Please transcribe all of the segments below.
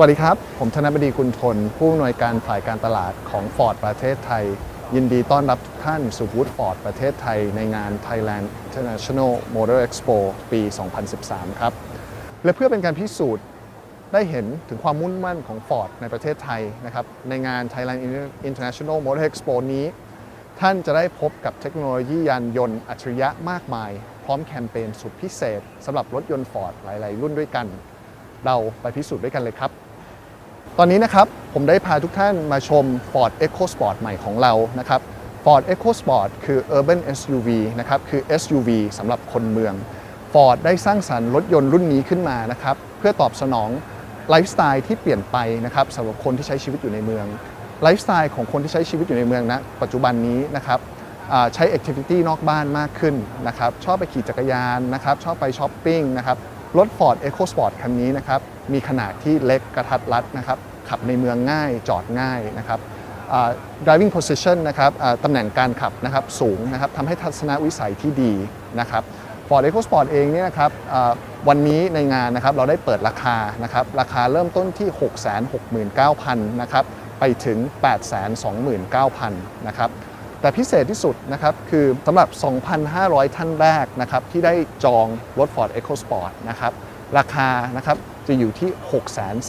สวัสดีครับ ผมธนบดีกุลทน ผู้อำนวยการฝ่ายการตลาดของ Ford ประเทศไทย ยินดีต้อนรับทุกท่านสู่บูธ Ford ประเทศไทย ในงาน Thailand International Motor Expo ปี 2013 ครับ และเพื่อเป็นการพิสูจน์ได้เห็นถึงความมุ่งมั่นของ Ford ในประเทศไทยนะครับในงาน Thailand International Motor Expo นี้ ท่านจะได้พบกับเทคโนโลยียานยนต์อัจฉริยะมากมาย พร้อมแคมเปญสุดพิเศษสำหรับรถยนต์ Ford หลาย ๆ รุ่นด้วยกัน เราไปพิสูจน์ด้วยกันเลยครับ ตอนนี้นะครับผมได้พาทุกท่านมาชม Ford EcoSport ใหม่ของเรานะครับ Ford EcoSport คือ Urban SUV นะครับคือ SUV สำหรับคนเมือง Ford ได้สร้างสรรค์รถยนต์รุ่นนี้ขึ้นมานะครับเพื่อตอบสนองไลฟ์สไตล์ที่เปลี่ยนไปนะครับสำหรับคนที่ใช้ชีวิตอยู่ในเมืองไลฟ์สไตล์ของคนที่ใช้ชีวิตอยู่ในเมืองนะปัจจุบันนี้นะครับใช้แอคทิวิตี้นอกบ้านมากขึ้นนะครับชอบไปขี่จักรยานนะครับชอบไปช้อปปิ้งนะครับ รถ Ford EcoSport คันนี้นะครับมีขนาดที่เล็กกระทัดรัดนะครับขับในเมืองง่ายจอดง่ายนะครับ driving position นะครับตำแหน่งการขับนะครับสูงนะครับทำให้ทัศนวิสัยที่ดีนะครับ Ford EcoSport เองเนี่ยนะครับวันนี้ในงานนะครับเราได้เปิดราคานะครับราคาเริ่มต้นที่ 669,000นะครับไปถึง 829,000นะครับ แต่พิเศษที่สุดนะครับคือสำหรับ 2,500 ท่านแรกนะครับที่ได้จองรถ Ford EcoSport นะครับราคานะครับจะอยู่ที่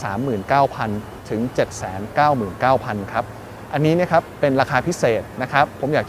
639,000 ถึง 799,000 ครับ อันนี้นะครับเป็นราคาพิเศษนะครับ ผมอยากจะ